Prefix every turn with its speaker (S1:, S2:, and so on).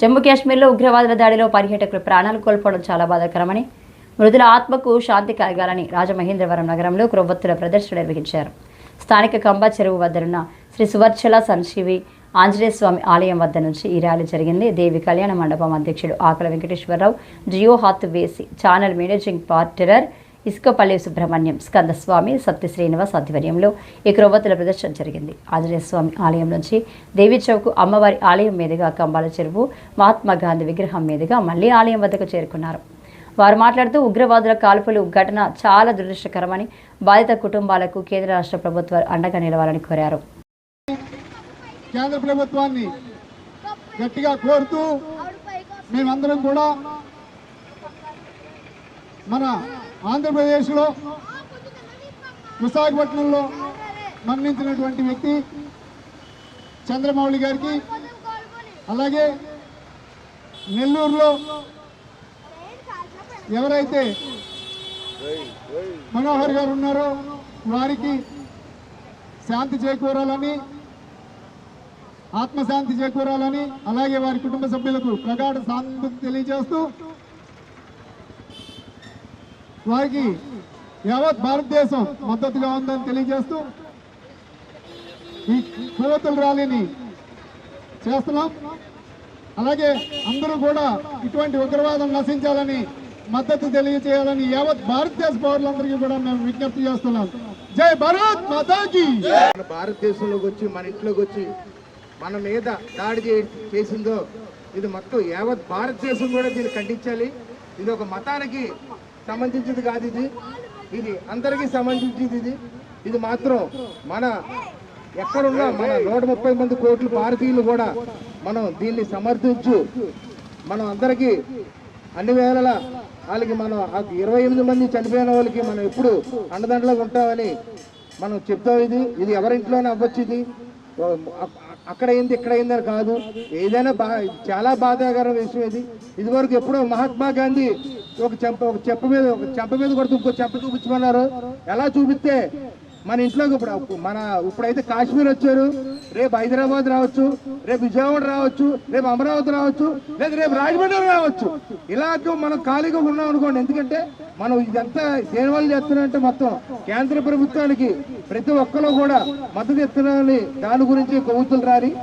S1: జమ్మూ కాశ్మీర్లో ఉగ్రవాదుల దాడిలో పర్యాటకులు ప్రాణాలు కోల్పోవడం చాలా బాధాకరమని మృతుల ఆత్మకు శాంతి కలగాలని రాజమహేంద్రవరం నగరంలో క్రొవ్వొత్తుల ప్రదర్శన నిర్వహించారు. స్థానిక కంబా చెరువు వద్దనున్న శ్రీ సువర్చల సంశీవి ఆంజనేయ స్వామి ఆలయం వద్ద నుంచి ఈ ర్యాలీ జరిగింది. దేవి కళ్యాణ మండపం అధ్యక్షుడు ఆకల వెంకటేశ్వరరావు జియో హాత్ వేసి channel managing partner Isukapalli Subrahmanyam Skandaswamy Satya Srinivas ఆధ్వర్యంలో ఈ క్రొవ్వతుల ప్రదర్శన జరిగింది. ఆంజనేయ స్వామి ఆలయం నుంచి దేవి చౌక్ అమ్మవారి ఆలయం మీదుగా కంబాల చెరువు మహాత్మా గాంధీ విగ్రహం మీదుగా మళ్ళీ ఆలయం వద్దకు చేరుకున్నారు. వారు మాట్లాడుతూ ఉగ్రవాదుల కాల్పులు ఘటన చాలా దురదృష్టకరమని బాధిత కుటుంబాలకు కేంద్ర రాష్ట్ర ప్రభుత్వాలు అండగా నిలవాలని కోరారు.
S2: కేంద్ర ప్రభుత్వాన్ని గట్టిగా కోరుతూ మేమందరం కూడా మన ఆంధ్రప్రదేశ్లో విశాఖపట్నంలో మరణించినటువంటి వ్యక్తి చంద్రమౌళి గారికి అలాగే నెల్లూరులో ఎవరైతే మనోహర్ గారు ఉన్నారో వారికి శాంతి చేకూరాలని ఆత్మశాంతి చేకూరాలని అలాగే వారి కుటుంబ సభ్యులకు ప్రగాఢ సానుభూతి తెలియజేస్తూ వారికి యావత్ భారతదేశం మద్దతుగా ఉందని తెలియజేస్తూ ఈ కోతల ర్యాలీని చేస్తున్నాం. అలాగే అందరూ కూడా ఇటువంటి ఉగ్రవాదం నశించాలని మద్దతు తెలియజేయాలని యావత్ భారతదేశ పౌరులందరికీ కూడా మేము విజ్ఞప్తి చేస్తున్నాం. జై భారత్ మాతాకి!
S3: మన భారతదేశంలోకి వచ్చి మన ఇంట్లోకి వచ్చి మన మీద దాడి చేసిందో ఇది మొత్తం యావత్ భారతదేశం కూడా దీన్ని ఖండించాలి. ఇది ఒక మతానికి సంబంధించింది కాదు ఇది. ఇది అందరికీ సంబంధించింది ఇది. ఇది మాత్రం మన ఎక్కడున్నా మన నూట ముప్పై మంది కోట్లు భారతీయులు కూడా మనం దీన్ని సమర్థించు. మనం అందరికీ అన్ని వేళలా వాళ్ళకి మనం ఇరవై ఎనిమిది మంది చనిపోయిన వాళ్ళకి మనం ఎప్పుడు అండదండలో ఉంటామని మనం చెప్తాం ఇది. ఇది ఎవరింట్లోనే అవ్వచ్చు ఇది. అక్కడ అయింది ఇక్కడ అయిందని అని కాదు. ఏదైనా బా చాలా బాధాకర విషయం ఇది. ఇదివరకు ఎప్పుడో మహాత్మా గాంధీ ఒక చెంప ఒక చెంప మీద ఒక చెంప మీద కొడుతూ ఇంకో చెంప చూపించమన్నారు. ఎలా చూపిస్తే? మన ఇంట్లోకి ఇప్పుడు మన ఇప్పుడైతే కాశ్మీర్ వచ్చారు. రేపు హైదరాబాద్ రావచ్చు రేపు విజయవాడ రావచ్చు రేపు అమరావతి రావచ్చు లేదా రేపు రాజమండ్రి రావచ్చు. ఇలాగ మనం ఖాళీగా ఉన్నాం అనుకోండి. ఎందుకంటే మనం ఇదంతా దేనివల్ల చేస్తున్నామంటే మొత్తం కేంద్ర ప్రభుత్వానికి ప్రతి ఒక్కరు కూడా మద్దతు ఇస్తున్నారని దాని గురించి కొవ్వుతులు రాని